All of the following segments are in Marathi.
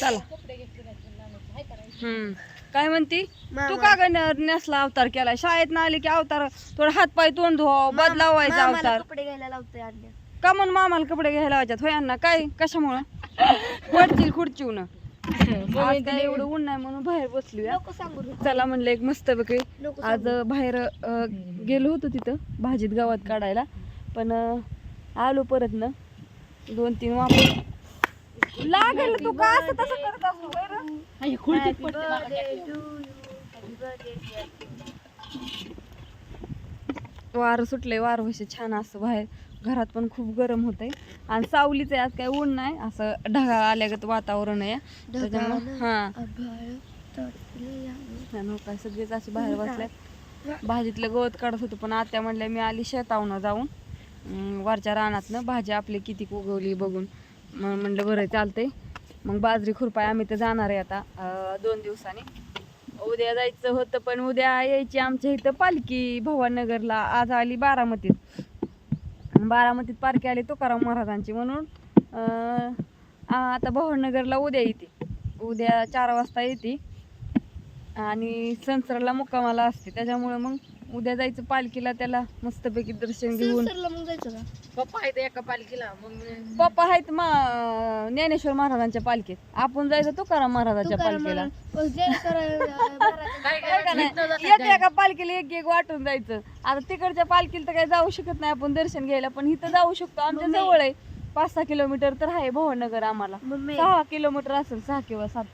चला. हम्म. काय म्हणती? तू का ग न- नेसला अवतार केला शाळेत ना आली की अवतार थोडं हात पाय तोंड धुवा बदलावायचा अवतार. कपडे घ्यायला लावतोय आणल्या का म्हणून मामाला कपडे घ्यायला लावायच्यात? होय अण्णा काय? कशामुळं? पडतील खुर्चीवनं. आज काय एवढं ऊन नाही म्हणून बाहेर बसली. चला म्हणलं एक मस्त नको आज बाहेर गेलो होतो तिथं भाजीत गावात काढायला. पण आलो परत ना. दोन तीन वापर लागेल तू का असं तसं करत असतो बरं? you. Happy birthday dear. वारं सुटलंय वारं वशी छान असतं बाहेर. घरात पण खूप गरम होतंय. आणि सावलीच आहे आज काय ऊन नाही असं ढगाळ आल्यागत वातावरण आहे. त्याच्यामुळे हा. काय सगळेच असे बाहेर बसल्यात. भाजीतलं गवत काढत होतो पण आत्या म्हणल्या मी आली शेतावनं जाऊन. वरच्या रानातनं भाजी आपली किती उगवली बघून. मग म्हणलं बरं चालतंय. मग बाजरी खुरपाय आम्ही तर जाणार आहे आता दोन दिवसांनी. उद्या जायचं होतं पण उद्या यायची आमच्या इथं पालखी भवानगरला. आज आली बारामतीत. बारामतीत पालखी आली तुकाराम महाराजांची म्हणून आता भवानगरला उद्या येते. उद्या चार वाजता येते. आणि संसरला मुक्कामाला असते. त्याच्यामुळं मग उद्या जायचं पालखीला त्याला मस्तपैकी दर्शन घेऊन. सरसरला मग जायचं का? पप्पा आहे एका पालखीला मग पप्पा आहेत मा ज्ञानेश्वर महाराजांच्या पालखीत. आपण जायचं तुकाराम महाराजाच्या पालखीला. काय काय का नाही? एक एका पालखीला एक एक वाटून जायचं. आता तिकडच्या पालखीला तर काही जाऊ शकत नाही आपण दर्शन घ्यायला पण इथं जाऊ शकतो. आमच्या जवळ आहे. पाच सहा किलोमीटर तर आहे भवनगर आम्हाला. मम्मी. सहा किलोमीटर असेल सहा किंवा सात.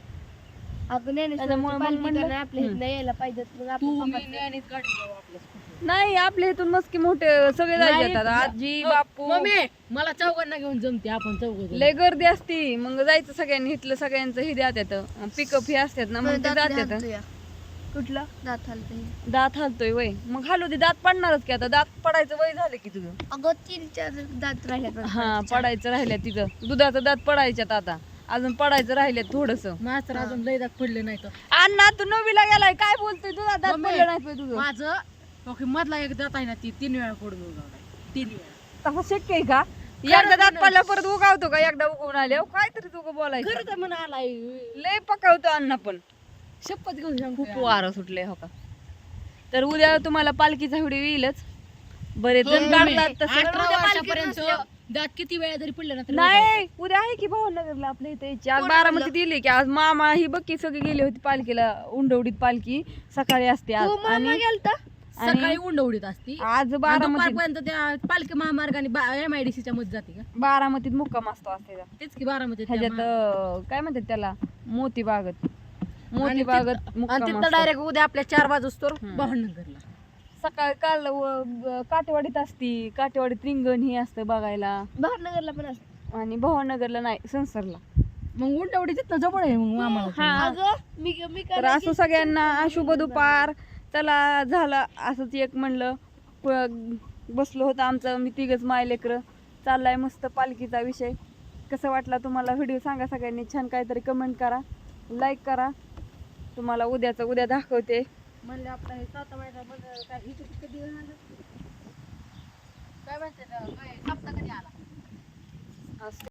अगं त्याच्यामुळे मग म्हणलं- नाही आपल्या इथनं यायला पाहिजे मग आपण तू मी पप्पाचं- ज्ञानीत काढून जाऊ आपलं नाही आपल्या इथून मस्की मोठे सगळे जायचे आता आजी बापू. मम्मी! मला चौघांना घेऊन जमते आपण चौघ लय गर्दी असती. मग जायचं सगळ्यांनी इथलं सगळ्यांचं हे द्यात पिकअप हे असतात ना मग ते दात जातात. हालतोय. कुठला? दात हालतोय. दात हालतोय वय. मग हालू दे दात पडणारच की आता. दात पडायचं वय झालं की तुझं. अगं तीन चार दात राहिल्यात. हा पडायचं राहिल्या तिथं. दुधाचं दात पडायच्यात आता. अजून पडायचं राहिल्यात थोडस. माझं अजून लय दात पडले नाही तर अण्णा तू नववीला गेलाय काय बोलतोय तुझा? दात मम्मी. पडलं नाही तुझं. माझं ओके मधला एक दात आहे ना ती तीन वेळा पडून उगावलाय. तीन वेळा. तसं शक्य आहे का? एकदा दात पडला परत उगावतो का? एकदा उगवून आले काहीतरी तू बोलायचं. खरं तर म्हणा आलाय. लय पकावतो अण्णा पण. शपथ घेऊन सांगतो खूप वारं सुटले हो का? तर उद्या तुम्हाला पालखीचा व्हिडिओ येईलच. बरेच हो, जण काढतात तसं अठरा वर्षापर्यंत दात किती वेळा जरी पडले ना तरी नाही उद्या आहे की भावनगरला आपल्या इथे. यायची आज बारामती दिली की आज मामा ही बक्की सगळी गेली होती पालखीला उंडवडीत पालखी. सकाळी असते आज. मामा आणि गेलता? सकाळी उंडवडीत असती. आज बारामतीत पर्यंत त्या पालखी महामार्गाने एम आय डी सीच्या मध्ये जाते का? बारामतीत मुक्काम असतो असते तेच की बारामध्ये ह्याच्यात अं, काय म्हणतात त्याला? मोती बागत मोती बागत आणि तिथं असतो. डायरेक्ट उद्या आपल्या चार वाजूस तर भावनगरला सकाळी काल काटेवाडीत असती. काटेवाडीत रिंगण ही असतं बघायला. भारनगरला पण असत. आणि भवानगरला नाही संसरला. मग उंटवडी तिथं जवळ आहे मग आम्हाला हा. अगं मी मी तर असं सगळ्यांना शुभ दुपार चला झालं असंच एक म्हणलं. प- बसलो होतं आमचं मी तिघच माय लेकरं. चाललाय मस्त पालखीचा विषय. कसं वाटला तुम्हाला व्हिडिओ सांगा सगळ्यांनी? छान काहीतरी कमेंट करा लाईक करा. तुम्हाला उद्याचं उद्या दाखवते. म्हणले आपला हे सात महिना काय इथे कधी आलं? काय म्हणते काय सप्ताह कधी आला असं